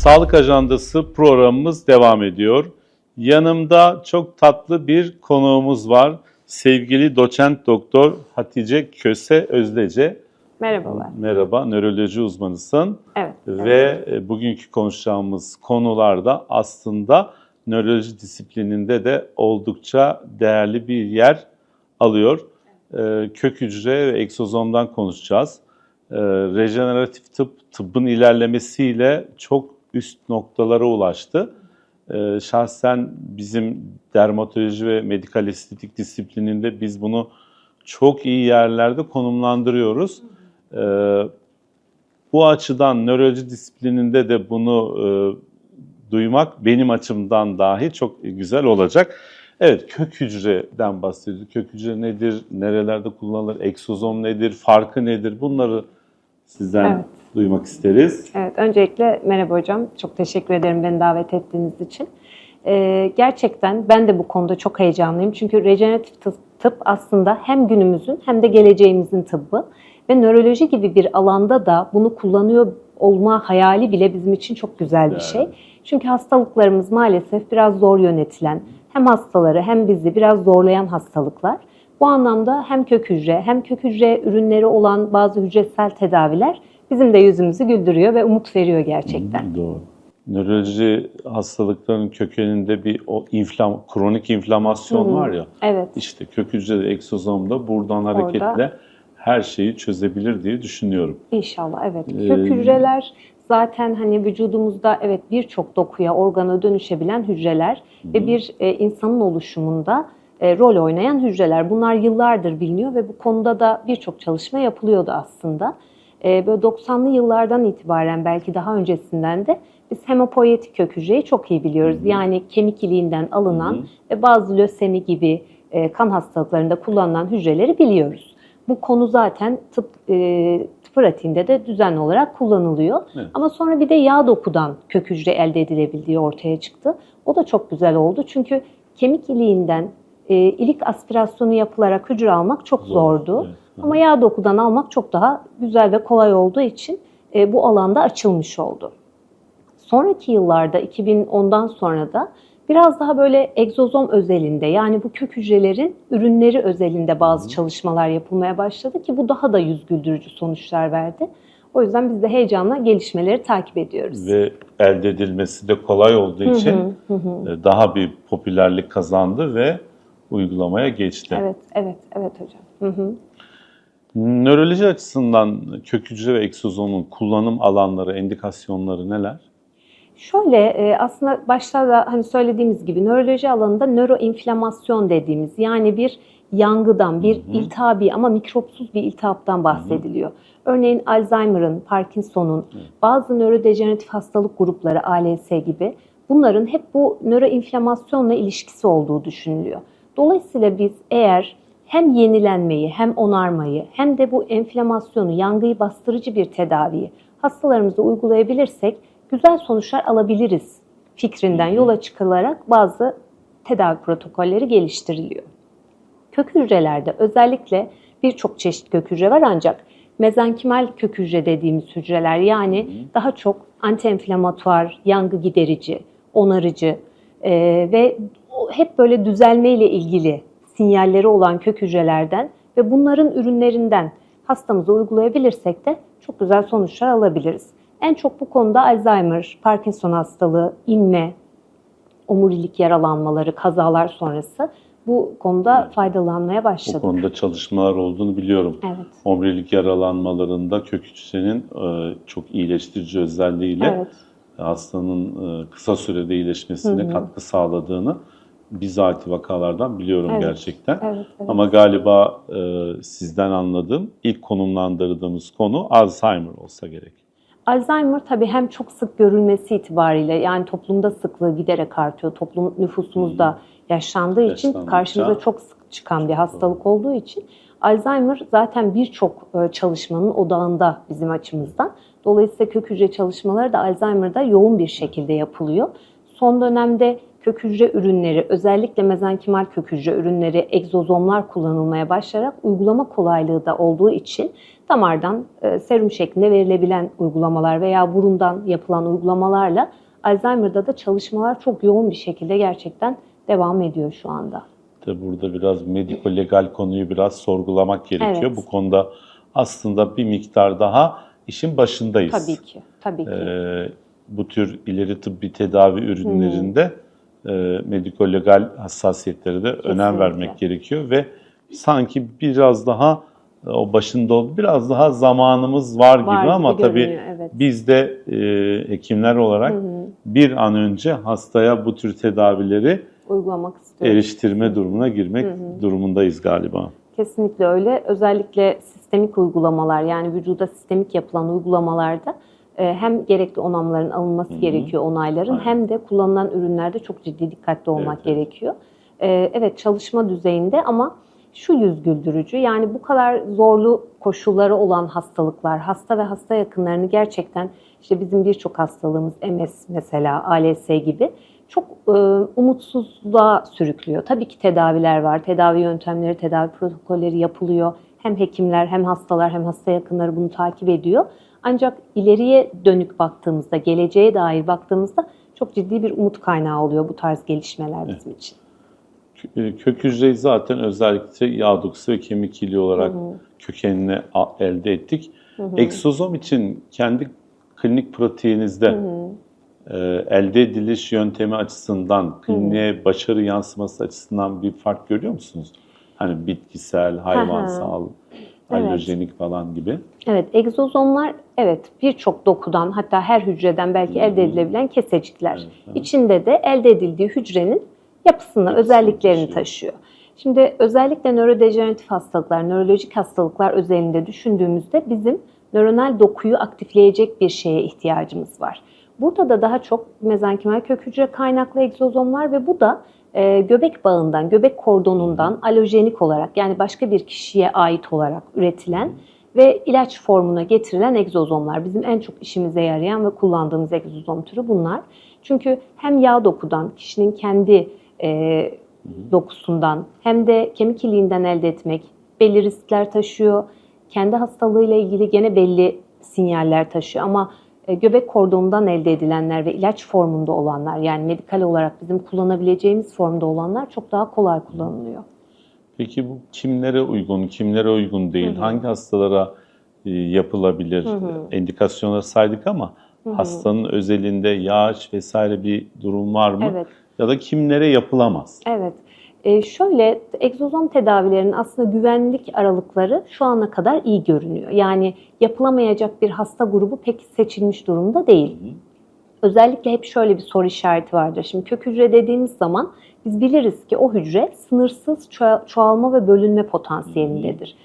Sağlık Ajandası programımız devam ediyor. Yanımda çok tatlı bir konuğumuz var. Sevgili doçent doktor Hatice Köse Özdece. Merhabalar. Merhaba, nöroloji uzmanısın. Evet. Ve e, bugünkü konuşacağımız konularda aslında nöroloji disiplininde de oldukça değerli bir yer alıyor. E, Kök hücre ve egzozomdan konuşacağız. E, Rejeneratif tıp, tıbbın ilerlemesiyle çok üst noktalara ulaştı. E, Şahsen bizim dermatoloji ve medikal estetik disiplininde biz bunu çok iyi yerlerde konumlandırıyoruz. E, bu açıdan nöroloji disiplininde de bunu e, duymak benim açımdan dahi çok güzel olacak. Evet, kök hücreden bahsediyoruz. Kök hücre nedir, nerelerde kullanılır, eksozom nedir, farkı nedir? Bunları sizden Evet. Duymak isteriz. Evet, öncelikle merhaba hocam. Çok teşekkür ederim beni davet ettiğiniz için. Ee, gerçekten ben de bu konuda çok heyecanlıyım. Çünkü rejeneratif tıp, tıp aslında hem günümüzün hem de geleceğimizin tıbbı. Ve nöroloji gibi bir alanda da bunu kullanıyor olma hayali bile bizim için çok güzel bir Evet. şey. Çünkü hastalıklarımız maalesef biraz zor yönetilen, hem hastaları hem bizi biraz zorlayan hastalıklar. Bu anlamda hem kök hücre hem kök hücre ürünleri olan bazı hücresel tedaviler bizim de yüzümüzü güldürüyor ve umut veriyor gerçekten. Doğru. Nöroloji hastalıklarının kökeninde bir o inflam, kronik inflamasyon Hı hı. var ya. Evet. İşte kök hücre ve eksozom da buradan hareketle her şeyi çözebilir diye düşünüyorum. İnşallah evet. Ee, Kök hücreler zaten hani vücudumuzda evet birçok dokuya, organa dönüşebilen hücreler ve bir e, insanın oluşumunda e, rol oynayan hücreler. Bunlar yıllardır biliniyor ve bu konuda da birçok çalışma yapılıyordu aslında. E, böyle 90'lı yıllardan itibaren belki daha öncesinden de biz hemopoietik kök hücreyi çok iyi biliyoruz. Yani kemik iliğinden alınan Hı hı. ve bazı lösemi gibi e, kan hastalıklarında kullanılan hücreleri biliyoruz. Bu konu zaten tıp, e, pratiğinde de düzenli olarak kullanılıyor. Evet. Ama sonra bir de yağ dokudan kök hücre elde edilebildiği ortaya çıktı. O da çok güzel oldu çünkü kemik iliğinden e, ilik aspirasyonu yapılarak hücre almak çok Zor, zordu. evet. Hı. Ama yağ dokudan almak çok daha güzel ve kolay olduğu için e, bu alanda açılmış oldu. Sonraki yıllarda 2010'dan sonra da biraz daha böyle egzozom özelinde yani bu kök hücrelerin ürünleri özelinde bazı çalışmalar yapılmaya başladı ki bu daha da yüz güldürücü sonuçlar verdi. O yüzden biz de heyecanla gelişmeleri takip ediyoruz. Ve elde edilmesi de kolay olduğu için Hı hı. e, daha bir popülerlik kazandı ve uygulamaya geçti. Evet, evet, evet hocam. Hı hı. Nöroloji açısından kök hücre ve egzozomun kullanım alanları, endikasyonları neler? Şöyle e, aslında başta da hani söylediğimiz gibi nöroloji alanında nöroinflamasyon dediğimiz yani bir yangıdan, bir iltihabi ama mikropsuz bir iltihaptan bahsediliyor. Örneğin Alzheimer'ın, Parkinson'un, bazı nörodejeneratif hastalık grupları ALS gibi bunların hep bu nöroinflamasyonla ilişkisi olduğu düşünülüyor. Dolayısıyla biz eğer hem yenilenmeyi hem onarmayı hem de bu enflamasyonu, yangıyı bastırıcı bir tedaviyi hastalarımıza uygulayabilirsek güzel sonuçlar alabiliriz fikrinden yola çıkılarak bazı tedavi protokolleri geliştiriliyor. Kök hücrelerde özellikle birçok çeşit kök hücre var ancak mezenkimal kök hücre dediğimiz hücreler yani daha çok antienflamatuar, yangı giderici, onarıcı e, ve hep böyle düzelmeyle ilgili sinyalleri olan kök hücrelerden ve bunların ürünlerinden hastamıza uygulayabilirsek de çok güzel sonuçlar alabiliriz. En çok bu konuda Alzheimer, Parkinson hastalığı, inme, omurilik yaralanmaları, kazalar sonrası bu konuda faydalanmaya Bu başladık. konuda çalışmalar olduğunu biliyorum. Evet. Omurilik yaralanmalarında kök hücrenin e, çok iyileştirici özelliğiyle Evet. hastanın e, kısa sürede iyileşmesine katkı sağladığını bizatihi vakalardan biliyorum Evet. gerçekten. Evet, evet. Ama galiba e, sizden anladığım ilk konumlandırdığımız konu Alzheimer olsa gerek. Alzheimer tabii hem çok sık görülmesi itibariyle yani toplumda sıklığı giderek artıyor. Toplum nüfusumuz da yaşlandığı için karşımıza çok sık çıkan bir hastalık olduğu için Alzheimer zaten birçok e, çalışmanın odağında bizim açımızdan. Dolayısıyla kök hücre çalışmaları da Alzheimer'da yoğun bir şekilde yapılıyor. son dönemde kök hücre ürünleri, özellikle mezenkimal kök hücre ürünleri, egzozomlar kullanılmaya başlayarak uygulama kolaylığı da olduğu için damardan e, serum şeklinde verilebilen uygulamalar veya burundan yapılan uygulamalarla Alzheimer'da da çalışmalar çok yoğun bir şekilde gerçekten devam ediyor şu anda. De burada biraz mediko-legal konuyu biraz sorgulamak gerekiyor. Evet. Bu konuda aslında bir miktar daha işin başındayız. Tabii ki, tabii ki. Ee, bu tür ileri tıbbi tedavi ürünlerinde e, mediko-legal hassasiyetlere de önem vermek gerekiyor ve sanki biraz daha e, o başında biraz daha zamanımız var, Var gibi ama gibi tabii görünüyor, evet. biz de e, hekimler olarak bir an önce hastaya bu tür tedavileri Uygulamak istiyoruz. eriştirme durumuna girmek durumundayız galiba. Kesinlikle öyle. Özellikle sistemik uygulamalar yani vücuda sistemik yapılan uygulamalarda hem gerekli onamların alınması gerekiyor onayların Aynen. hem de kullanılan ürünlerde çok ciddi dikkatli olmak Evet, evet. gerekiyor. E, Evet çalışma düzeyinde ama şu yüz güldürücü yani bu kadar zorlu koşulları olan hastalıklar, hasta ve hasta yakınlarını gerçekten işte bizim birçok hastalığımız MS mesela, ALS gibi çok e, umutsuzluğa sürüklüyor. Tabii ki tedaviler var, tedavi yöntemleri, tedavi protokolleri yapılıyor. Hem hekimler hem hastalar hem hasta yakınları bunu takip ediyor. Ancak ileriye dönük baktığımızda, geleceğe dair baktığımızda çok ciddi bir umut kaynağı oluyor bu tarz gelişmeler bizim için. E, Kök hücreyi zaten özellikle yağ dokusu ve kemik iliği olarak kökenini a- elde ettik. Eksozom için kendi klinik pratiğinizde e, elde ediliş yöntemi açısından, kliniğe başarı yansıması açısından bir fark görüyor musunuz? Hani bitkisel, hayvansal, Evet. alojenik falan gibi. Evet, egzozomlar evet birçok dokudan hatta her hücreden belki elde edilebilen kesecikler. İçinde de elde edildiği hücrenin yapısını, özelliklerini taşıyor. taşıyor. Şimdi özellikle nörodejeneratif hastalıklar, nörolojik hastalıklar özelinde düşündüğümüzde bizim nöronal dokuyu aktifleyecek bir şeye ihtiyacımız var. Burada da daha çok mezenkimal kök hücre kaynaklı egzozomlar ve bu da e, göbek bağından, göbek kordonundan alojenik olarak yani başka bir kişiye ait olarak üretilen ve ilaç formuna getirilen egzozomlar. Bizim en çok işimize yarayan ve kullandığımız egzozom türü bunlar. Çünkü hem yağ dokudan, kişinin kendi e, dokusundan hem de kemik iliğinden elde etmek belli riskler taşıyor. Kendi hastalığıyla ilgili gene belli sinyaller taşıyor ama göbek kordonundan elde edilenler ve ilaç formunda olanlar yani medikal olarak bizim kullanabileceğimiz formda olanlar çok daha kolay kullanılıyor. Peki bu kimlere uygun, kimlere uygun değil? Hangi hastalara e, yapılabilir? Endikasyonları saydık ama hastanın özelinde yağış vesaire bir durum var mı? Evet. Ya da kimlere yapılamaz? Evet. Ee, şöyle egzozom tedavilerinin aslında güvenlik aralıkları şu ana kadar iyi görünüyor. Yani yapılamayacak bir hasta grubu pek seçilmiş durumda değil. Özellikle hep şöyle bir soru işareti vardır. Şimdi kök hücre dediğimiz zaman biz biliriz ki o hücre sınırsız çoğa- çoğalma ve bölünme potansiyelindedir.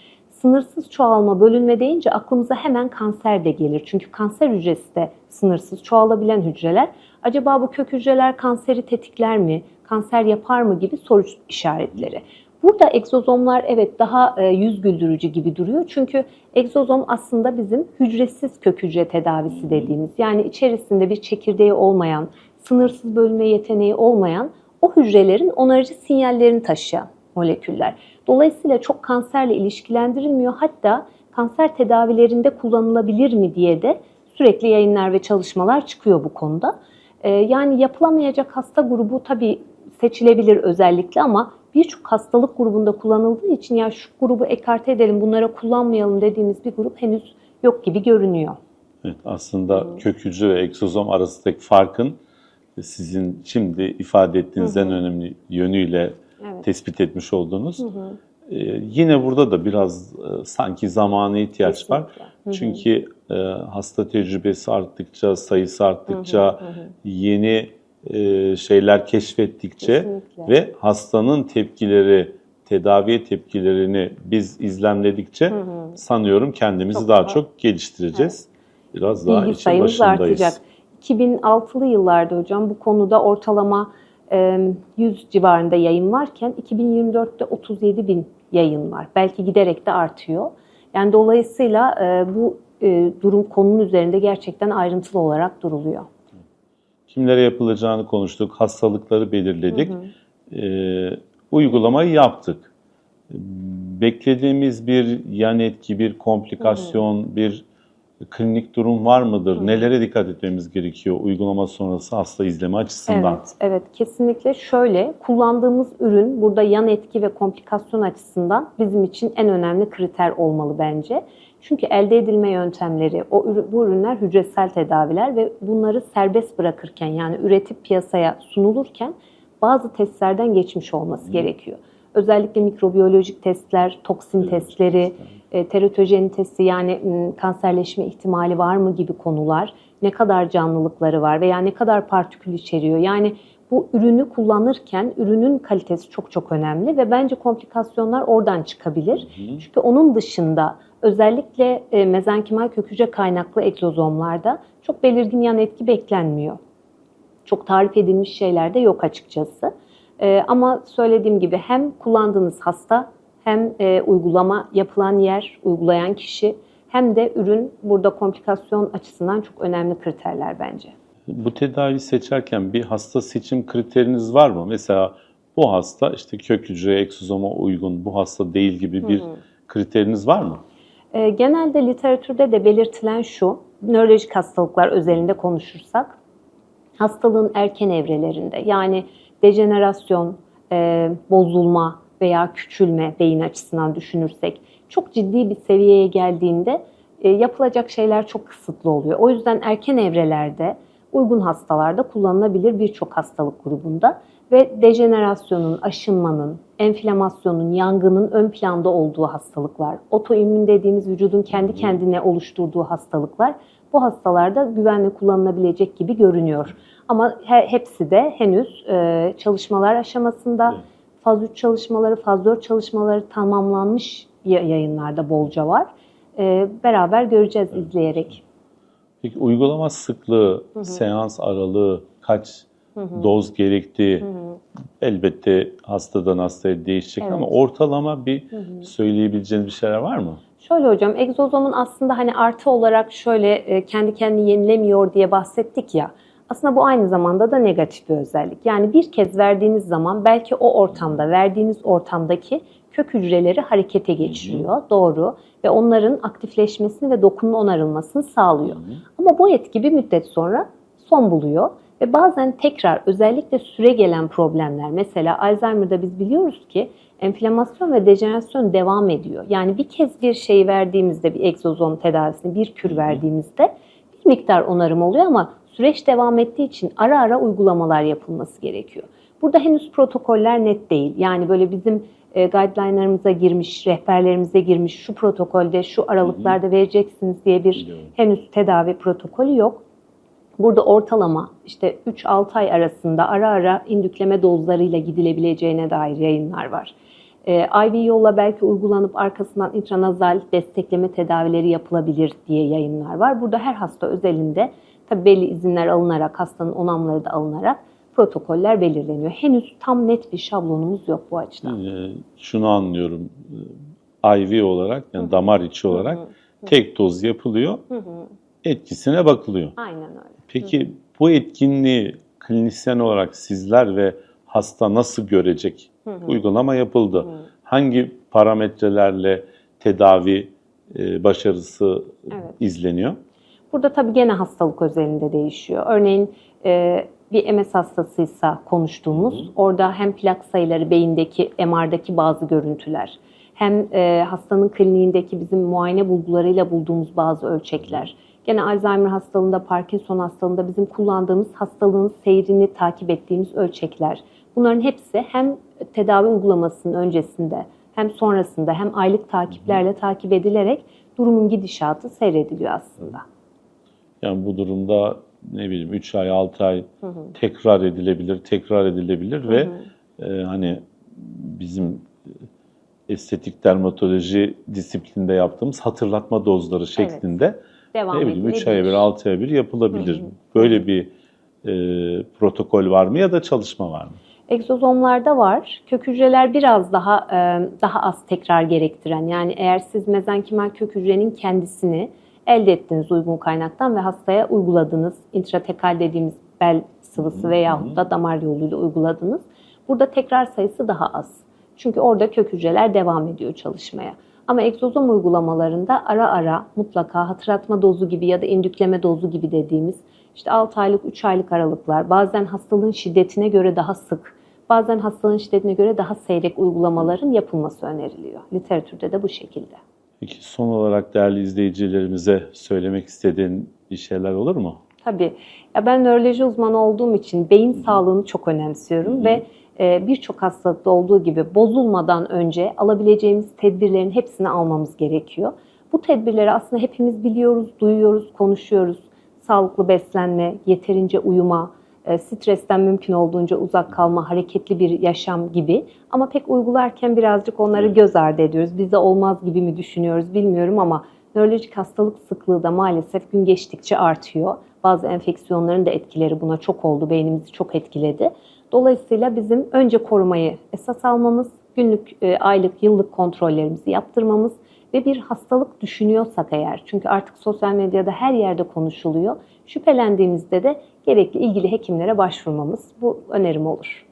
Sınırsız çoğalma, bölünme deyince aklımıza hemen kanser de gelir. Çünkü kanser hücresi de sınırsız çoğalabilen hücreler. Acaba bu kök hücreler kanseri tetikler mi, kanser yapar mı gibi soru işaretleri. Burada egzozomlar evet daha e, yüz güldürücü gibi duruyor. Çünkü egzozom aslında bizim hücresiz kök hücre tedavisi dediğimiz. Yani içerisinde bir çekirdeği olmayan, sınırsız bölünme yeteneği olmayan o hücrelerin onarıcı sinyallerini taşıyan moleküller. Dolayısıyla çok kanserle ilişkilendirilmiyor. Hatta kanser tedavilerinde kullanılabilir mi diye de sürekli yayınlar ve çalışmalar çıkıyor bu konuda. Ee, yani yapılamayacak hasta grubu tabii seçilebilir özellikle ama birçok hastalık grubunda kullanıldığı için ya şu grubu ekarte edelim bunlara kullanmayalım dediğimiz bir grup henüz yok gibi görünüyor. Evet, aslında kök hücre ve egzozom arasındaki farkın sizin şimdi ifade ettiğiniz en önemli yönüyle Evet. tespit etmiş olduğunuz. Ee, yine burada da biraz e, sanki zamana ihtiyaç var. Kesinlikle. Çünkü e, hasta tecrübesi arttıkça, sayısı arttıkça, yeni e, şeyler keşfettikçe Kesinlikle. ve hastanın tepkileri, tedaviye tepkilerini biz izlemledikçe sanıyorum kendimizi Çok daha daha- çok geliştireceğiz. Biraz daha bilgi sayımız başındayız. artacak. 2006'lı yıllarda hocam bu konuda ortalama 100 civarında yayın varken 2024'te 37 bin yayın var. Belki giderek de artıyor. Yani dolayısıyla e, bu e, durum konunun üzerinde gerçekten ayrıntılı olarak duruluyor. Kimlere yapılacağını konuştuk, hastalıkları belirledik. Ee, uygulamayı yaptık. Beklediğimiz bir yan etki, bir komplikasyon, bir klinik durum var mıdır? Nelere dikkat etmemiz gerekiyor uygulama sonrası hasta izleme açısından? Evet, evet kesinlikle şöyle kullandığımız ürün burada yan etki ve komplikasyon açısından bizim için en önemli kriter olmalı bence. Çünkü elde edilme yöntemleri, o bu ürünler hücresel tedaviler ve bunları serbest bırakırken yani üretip piyasaya sunulurken bazı testlerden geçmiş olması gerekiyor. Özellikle mikrobiyolojik testler, toksin testleri, e, teratojenitesi yani m, kanserleşme ihtimali var mı gibi konular, ne kadar canlılıkları var veya ne kadar partikül içeriyor. Yani bu ürünü kullanırken ürünün kalitesi çok çok önemli ve bence komplikasyonlar oradan çıkabilir. Çünkü onun dışında özellikle e, mezenkimal kök hücre kaynaklı egzozomlarda çok belirgin yan etki beklenmiyor. Çok tarif edilmiş şeyler de yok açıkçası. Ee, ama söylediğim gibi hem kullandığınız hasta hem e, uygulama yapılan yer, uygulayan kişi hem de ürün burada komplikasyon açısından çok önemli kriterler bence. Bu tedavi seçerken bir hasta seçim kriteriniz var mı? Mesela bu hasta işte kök hücre egzozoma uygun, bu hasta değil gibi bir kriteriniz var mı? Ee, genelde literatürde de belirtilen şu, nörolojik hastalıklar özelinde konuşursak, hastalığın erken evrelerinde yani dejenerasyon, e, bozulma veya küçülme beyin açısından düşünürsek çok ciddi bir seviyeye geldiğinde e, yapılacak şeyler çok kısıtlı oluyor. O yüzden erken evrelerde uygun hastalarda kullanılabilir birçok hastalık grubunda ve dejenerasyonun, aşınmanın, enflamasyonun, yangının ön planda olduğu hastalıklar, otoimmün dediğimiz vücudun kendi kendine oluşturduğu hastalıklar bu hastalarda güvenle kullanılabilecek gibi görünüyor. Ama he- hepsi de henüz e, çalışmalar aşamasında. Evet. Faz 3 çalışmaları, faz 4 çalışmaları tamamlanmış ya- yayınlarda bolca var. E, beraber göreceğiz izleyerek. Peki uygulama sıklığı, seans aralığı, kaç doz gerektiği elbette hastadan hastaya değişecek Evet. ama ortalama bir söyleyebileceğiniz bir şeyler var mı? Şöyle hocam, egzozomun aslında hani artı olarak şöyle e, kendi kendini yenilemiyor diye bahsettik ya. Aslında bu aynı zamanda da negatif bir özellik. Yani bir kez verdiğiniz zaman belki o ortamda, verdiğiniz ortamdaki kök hücreleri harekete geçiriyor. Doğru. Ve onların aktifleşmesini ve dokunun onarılmasını sağlıyor. Ama bu etki bir müddet sonra son buluyor. Ve bazen tekrar özellikle süre gelen problemler mesela Alzheimer'da biz biliyoruz ki enflamasyon ve dejenerasyon devam ediyor. Yani bir kez bir şey verdiğimizde bir egzozom tedavisini bir kür verdiğimizde bir miktar onarım oluyor ama süreç devam ettiği için ara ara uygulamalar yapılması gerekiyor. Burada henüz protokoller net değil. Yani böyle bizim e, guideline'larımıza girmiş, rehberlerimize girmiş şu protokolde şu aralıklarda vereceksiniz diye bir henüz tedavi protokolü yok. Burada ortalama işte 3-6 ay arasında ara ara indükleme dozlarıyla gidilebileceğine dair yayınlar var. Ee, IV yolla belki uygulanıp arkasından intranazal destekleme tedavileri yapılabilir diye yayınlar var. Burada her hasta özelinde tabii belli izinler alınarak, hastanın onamları da alınarak protokoller belirleniyor. Henüz tam net bir şablonumuz yok bu açıdan. Ee, şunu anlıyorum. Ee, IV olarak yani damar içi olarak tek doz yapılıyor. Etkisine bakılıyor. Aynen öyle. Peki bu etkinliği klinisyen olarak sizler ve hasta nasıl görecek? Uygulama yapıldı. Hangi parametrelerle tedavi e, başarısı Evet. izleniyor? Burada tabii gene hastalık özelinde değişiyor. Örneğin e, bir MS hastasıysa konuştuğumuz orada hem plak sayıları beyindeki MR'daki bazı görüntüler hem e, hastanın kliniğindeki bizim muayene bulgularıyla bulduğumuz bazı ölçekler. Gene Alzheimer hastalığında, Parkinson hastalığında bizim kullandığımız hastalığın seyrini takip ettiğimiz ölçekler. Bunların hepsi hem tedavi uygulamasının öncesinde hem sonrasında hem aylık takiplerle takip edilerek durumun gidişatı seyrediliyor aslında. Yani bu durumda ne bileyim 3 ay 6 ay tekrar edilebilir, tekrar edilebilir ve e, hani bizim estetik dermatoloji disiplinde yaptığımız hatırlatma dozları şeklinde Devam ne bileyim 3 aya bir edilebilir. 6 aya bir yapılabilir. Böyle bir e, protokol var mı ya da çalışma var mı? Egzozomlarda var. Kök hücreler biraz daha e, daha az tekrar gerektiren. Yani eğer siz mezenkimal kök hücrenin kendisini elde ettiğiniz uygun kaynaktan ve hastaya uyguladığınız intratekal dediğimiz bel sıvısı veyahut da damar yoluyla uyguladınız. Burada tekrar sayısı daha az. Çünkü orada kök hücreler devam ediyor çalışmaya. Ama egzozom uygulamalarında ara ara mutlaka hatırlatma dozu gibi ya da indükleme dozu gibi dediğimiz işte 6 aylık 3 aylık aralıklar bazen hastalığın şiddetine göre daha sık bazen hastalığın şiddetine göre daha seyrek uygulamaların yapılması öneriliyor. Literatürde de bu şekilde. Peki son olarak değerli izleyicilerimize söylemek istediğin bir şeyler olur mu? Tabii. Ya ben nöroloji uzmanı olduğum için beyin sağlığını çok önemsiyorum ve e, birçok hastalıkta olduğu gibi bozulmadan önce alabileceğimiz tedbirlerin hepsini almamız gerekiyor. Bu tedbirleri aslında hepimiz biliyoruz, duyuyoruz, konuşuyoruz. Sağlıklı beslenme, yeterince uyuma, stresten mümkün olduğunca uzak kalma, hareketli bir yaşam gibi. Ama pek uygularken birazcık onları göz ardı ediyoruz. Bize olmaz gibi mi düşünüyoruz bilmiyorum ama nörolojik hastalık sıklığı da maalesef gün geçtikçe artıyor. Bazı enfeksiyonların da etkileri buna çok oldu, beynimizi çok etkiledi. Dolayısıyla bizim önce korumayı esas almamız, günlük, e, aylık, yıllık kontrollerimizi yaptırmamız ve bir hastalık düşünüyorsak eğer, çünkü artık sosyal medyada her yerde konuşuluyor, şüphelendiğimizde de gerekli ilgili hekimlere başvurmamız bu önerim olur.